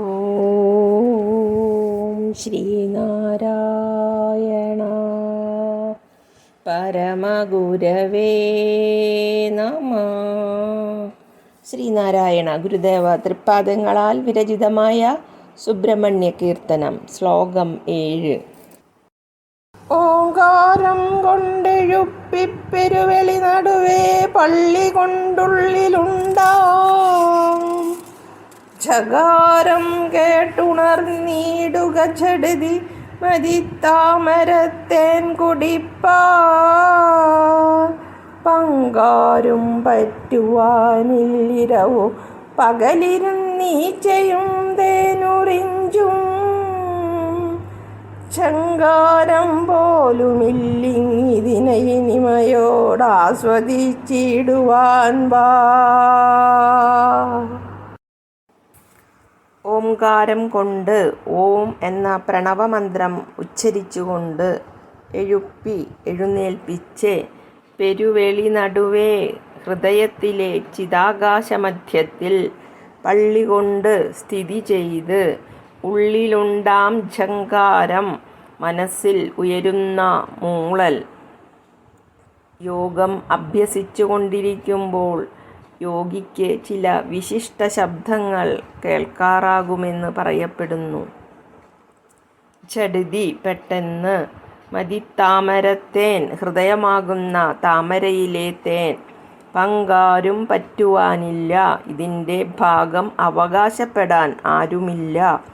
ഓം ശ്രീനാരായണ പരമഗുരവേ നമ. ശ്രീനാരായണ ഗുരുദേവ തൃപ്പാദങ്ങളാൽ വിരചിതമായ സുബ്രഹ്മണ്യ കീർത്തനം ശ്ലോകം ഏഴ്. ഓങ്കാരം കൊണ്ടെഴുപ്പിപ്പെരുവെളി നടുവേ പള്ളി കൊണ്ടുള്ളിലുണ്ടാം. ജകാരം കേട്ടുണർന്നീടുക ചടുതി മതിത്താമരത്തേൻ കുടിപ്പാ. പങ്കാരും പറ്റുവാനില്ലിരവും പകലിരുന്നീച്ചയും തേനുറിഞ്ചും. ശങ്കാരം പോലുമില്ലിങ്ങിതിനെ ഇനിമയോടാസ്വദിച്ചിടുവാൻ വാ ഓംകാരം കൊണ്ട് ഓം എന്ന പ്രണവമന്ത്രം ഉച്ചരിച്ചുകൊണ്ട് എഴുപ്പി എഴുന്നേൽപ്പിച്ച് പെരുവെളി നടുവേ ഹൃദയത്തിലെ ചിതാകാശമധ്യത്തിൽ പള്ളി കൊണ്ട് സ്ഥിതി ചെയ്ത് ഉള്ളിലുണ്ടാം ജങ്കാരം മനസ്സിൽ ഉയരുന്ന മൂളൽ. യോഗം അഭ്യസിച്ചുകൊണ്ടിരിക്കുമ്പോൾ യോഗിക്ക് ചില വിശിഷ്ട ശബ്ദങ്ങൾ കേൾക്കാറാകുമെന്ന് പറയപ്പെടുന്നു. ചടുതി പെട്ടെന്ന് മതിത്താമരത്തേൻ ഹൃദയമാകുന്ന താമരയിലെ തേൻ പങ്കാരും പറ്റുവാനില്ല. ഇതിന്റെ ഭാഗം അവകാശപ്പെടാൻ ആരുമില്ല.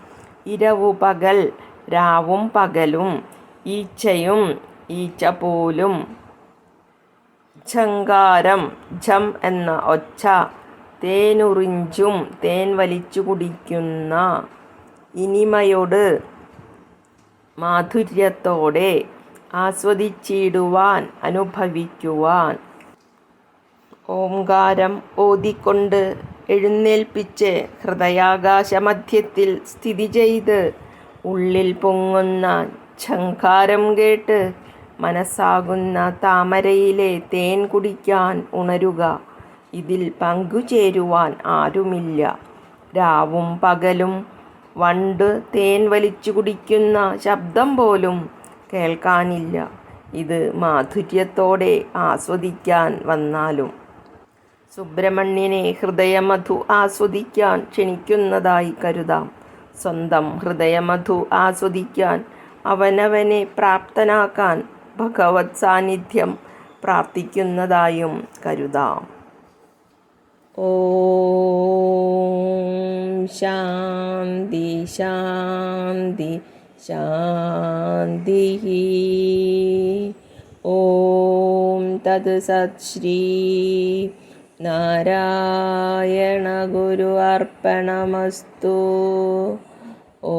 ഇരവു പകൽ രാവും പകലും ഈച്ചയും ഈച്ച പോലും ഝങ്കാരം ഝം എന്ന ഒച്ച തേനുറിഞ്ചും തേൻ വലിച്ചു കുടിക്കുന്ന ഇനിമയോട് മാധുര്യത്തോടെ ആസ്വദിച്ചിടുവാൻ അനുഭവിക്കുവാൻ. ഓംകാരം ഓതിക്കൊണ്ട് എഴുന്നേൽപ്പിച്ച് ഹൃദയാകാശമധ്യത്തിൽ സ്ഥിതി ചെയ്ത് ഉള്ളിൽ പൊങ്ങുന്ന ഝങ്കാരം കേട്ട് മനസ്സാകുന്ന താമരയിലെ തേൻ കുടിക്കാൻ ഉണരുക. ഇതിൽ പങ്കുചേരുവാൻ ആരുമില്ല. രാവും പകലും വണ്ട് തേൻ വലിച്ചു കുടിക്കുന്ന ശബ്ദം പോലും കേൾക്കാനില്ല. ഇത് മാധുര്യത്തോടെ ആസ്വദിക്കാൻ വന്നാലും. സുബ്രഹ്മണ്യനെ ഹൃദയമധു ആസ്വദിക്കാൻ ക്ഷണിക്കുന്നതായി കരുതാം. സ്വന്തം ഹൃദയമധു ആസ്വദിക്കാൻ അവനവനെ പ്രാപ്തനാക്കാൻ ഭഗവത് സാന്നിധ്യം പ്രാർത്ഥിക്കുന്നതായും കരുതാം. ഓം ശാന്തി ശാന്തി ശാന്തി. ഓം തത് സത് ശ്രീ നാരായണ ഗുരു അർപ്പണമസ്തു. ഓ